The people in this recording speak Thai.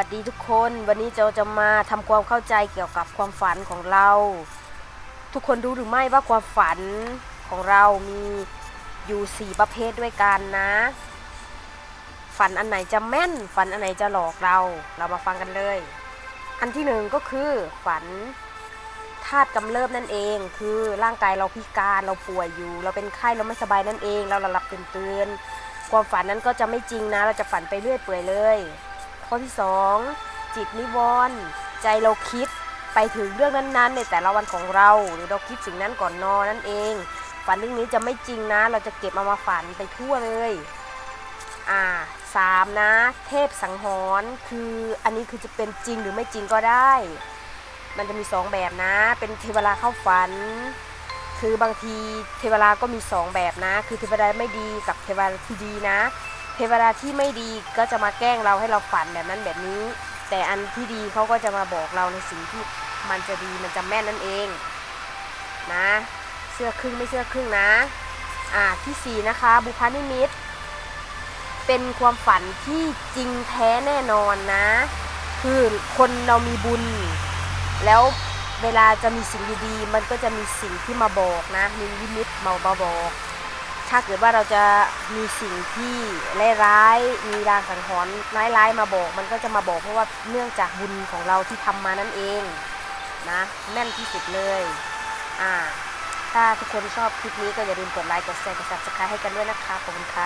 วัสดีทุกคนวันนี้เราจะมาทำความเข้าใจเกี่ยวกับความฝันของเรา ทุกคนรู้หรือไม่ว่าความฝันของเรามีอยู่สี่ประเภทด้วยกันนะ ฝันอันไหนจะแม่น ฝันอันไหนจะหลอกเรา เรามาฟังกันเลย อันที่หนึ่งก็คือฝันธาตุกำเริบนั่นเอง คือร่างกายเราพิการเราป่วยอยู่ เราเป็นไข้เราไม่สบายนั่นเอง เราหลับตื่นตื่นความฝันนั้นก็จะไม่จริงนะ เราจะฝันไปเรื่อยเปื่อยเลย ข้อที่ 2 จิตนิวรณ์ใจเราคิดไปถึงเรื่องนั้นๆ ในแต่ละวันของเรา หรือเราคิดสิ่งนั้นก่อนนอนนั่นเอง ฝันเรื่องนี้จะไม่จริงนะ เราจะเก็บเอามาฝันไปทั่วเลยอ่าสามนะ เทพสังหรณ์คืออันนี้คือจะเป็นจริงหรือไม่จริงก็ได้ มันจะมีสองแบบนะ เป็นเทวราเข้าฝัน คือบางทีเทวราก็มีสองแบบนะ คือเทวดาไม่ดีกับเทวดาที่ดีนะ เทวดาที่ไม่ดีก็จะมาแกล้งเราให้เราฝันแบบนั้นแบบนี้ แต่อันที่ดีเขาก็จะมาบอกเราในสิ่งที่มันจะดีมันจะแม่นนั่นเอง นะ เสื้อครึ่งไม่เสื้อครึ่งนะ อ่าที่สี่นะคะบุพนิมิตเป็นความฝันที่จริงแท้แน่นอนนะ คือคนเรามีบุญ แล้วเวลาจะมีสิ่งดีๆ มันก็จะมีสิ่งที่มาบอกนะ มีนิมิตมาบอก ถ้าเกิดว่าเราจะมีสิ่งที่ร้ายๆมีรางสังหรณ์ร้ายๆมาบอก มันก็จะมาบอกเพราะว่าเนื่องจากบุญของเราที่ทำมานั่นเองนะแม่นที่สุดเลยอ่าถ้าทุกคนชอบคลิปนี้ก็อย่าลืมกดไลค์กดแชร์กดซับสไครต์ให้กันด้วยนะคะขอบคุณค่ะ